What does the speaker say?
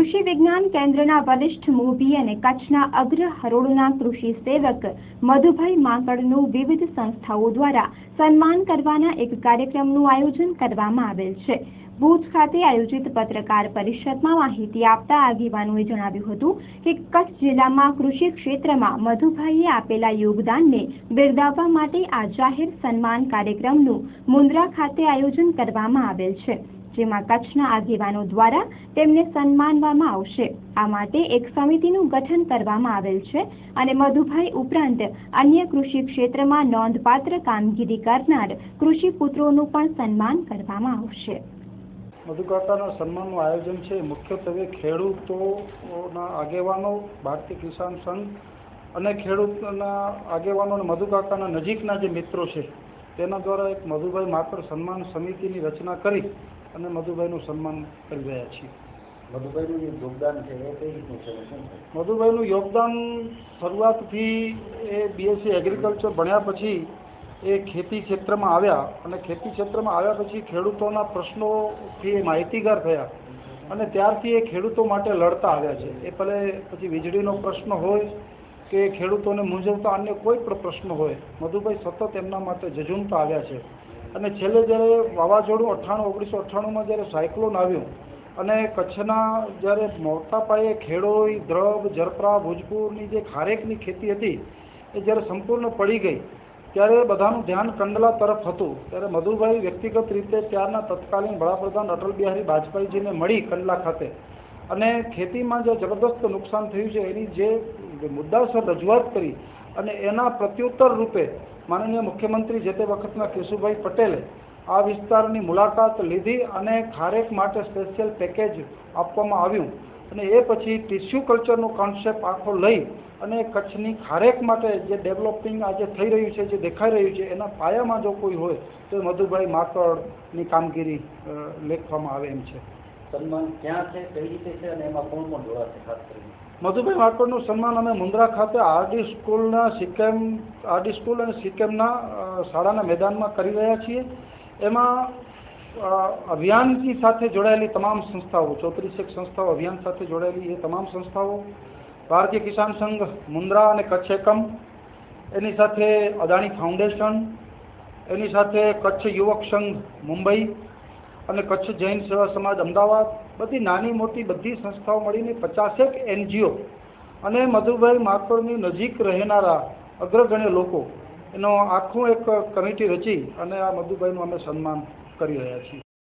કૃષિ વિજ્ઞાન કેન્દ્રના વરિષ્ઠ મોભી અને કચ્છના અગ્ર હરોળના કૃષિ સેવક મધુભાઈ માંકડનું વિવિધ સંસ્થાઓ દ્વારા સન્માન કરવાના એક કાર્યક્રમનું આયોજન કરવામાં આવેલ છે. ભુજ ખાતે આયોજિત પત્રકાર પરિષદમાં માહિતી આપતા આગેવાનોએ જણાવ્યું હતું કે કચ્છ જિલ્લામાં કૃષિ ક્ષેત્રમાં મધુભાઈએ આપેલા યોગદાનને બિરદાવવા માટે આ જાહેર સન્માન કાર્યક્રમનું મુન્દ્રા ખાતે આયોજન કરવામાં આવેલ છે. જેમાં કચ્છના આગેવાનો દ્વારા તેમને સન્માનવામાં આવશે. આ માટે એક સમિતિનું ગઠન કરવામાં આવેલ છે અને મધુભાઈ ઉપરાંત અન્ય કૃષિ ક્ષેત્રમાં નોંધપાત્ર કામગીરી કરનાર કૃષિ પુત્રોનું પણ સન્માન કરવામાં આવશે. મધુકાકાના સન્માનનું આયોજન છે. મુખ્યત્વે ખેડૂતોના આગેવાનો, ભારતીય કિસાન સંઘ અને ખેડૂતના આગેવાનો અને મધુકાકાના નજીકના જે મિત્રો છે તેના દ્વારા એક મધુભાઈ માત્ર સન્માન સમિતિની રચના કરી અને મધુભાઈનું સન્માન કરી રહ્યા છીએ. મધુભાઈનું જે યોગદાન છે એ કઈ રીતનું છે મધુભાઈનું યોગદાન શરૂઆતથી એ બીએસસી એગ્રીકલ્ચર ભણ્યા પછી એ ખેતી ક્ષેત્રમાં આવ્યા અને ખેતી ક્ષેત્રમાં આવ્યા પછી ખેડૂતોના પ્રશ્નોથી એ માહિતીગાર થયા અને ત્યારથી એ ખેડૂતો માટે લડતા આવ્યા છે. એ ભલે પછી વીજળીનો પ્રશ્ન હોય કે ખેડૂતોને મૂંઝવતા અન્ય કોઈ પણ પ્રશ્ન હોય, મધુભાઈ સતત એમના માટે ઝઝૂમતા આવ્યા છે. અને છેલ્લે જ્યારે વાવાઝોડું અઠ્ઠાણું, ઓગણીસો અઠ્ઠાણુંમાં જ્યારે સાયક્લોન આવ્યું અને કચ્છના જ્યારે મોટા પાયે ખેડોઈ દ્રબ જરપરા, ભોજપુરની જે ખારેકની ખેતી હતી, એ જ્યારે સંપૂર્ણ પડી ગઈ, ત્યારે બધાનું ધ્યાન કંડલા તરફ હતું. ત્યારે મધુભાઈ વ્યક્તિગત રીતે ત્યારના તત્કાલીન વડાપ્રધાન અટલ બિહારી વાજપેયીજીને મળી કંડલા ખાતે. અને ખેતીમાં જે જબરદસ્ત નુકસાન થયું છે, એની જે મુદ્દાસર રજૂઆત કરી અને એના પ્રત્યુત્તર રૂપે માનનીય મુખ્યમંત્રી જે તે વખતના કેશુભાઈ પટેલે આ વિસ્તારની મુલાકાત લીધી અને ખારેક માટે સ્પેશિયલ પેકેજ આપવામાં આવ્યું. અને એ પછી ટિશ્યુ કલ્ચરનો કોન્સેપ્ટ આખો લઈ અને કચ્છની ખારેક માટે જે ડેવલપિંગ આજે થઈ રહ્યું છે, જે દેખાઈ રહ્યું છે, એના પાયામાં જો કોઈ હોય તો મધુભાઈ માકડની કામગીરી લેખવામાં આવે એમ છે. સન્માન ક્યાં છે, કઈ રીતે છે અને એમાં કોણ કોણ જોડાશે ખાસ કરીને? મધુભાઈ માકડનું સન્માન અમે મુન્દ્રા ખાતે આરડી સ્કૂલના સિક્કેમ આરડી સ્કૂલ અને સિક્કેમના શાળાના મેદાનમાં કરી રહ્યા છીએ. એમાં અભિયાનની સાથે જોડાયેલી તમામ સંસ્થાઓ ચોત્રીસ એક સંસ્થાઓ અભિયાન સાથે જોડાયેલી એ તમામ સંસ્થાઓ, ભારતીય કિસાન સંઘ મુન્દ્રા અને કચ્છ એકમ એની સાથે અદાણી ફાઉન્ડેશન, એની સાથે કચ્છ યુવક સંઘ, મુંબઈ અને કચ્છ જૈન સેવા સમાજ અમદાવાદ, બધી નાની મોટી બધી સંસ્થાઓ મળીને પચાસેક એનજીઓ અને મધુભાઈ માથુરની નજીક રહેનારા અગ્રગણ્ય લોકો, એનો આખું એક કમિટી રચી અને આ મધુભાઈનું અમે સન્માન કરી રહ્યા છીએ.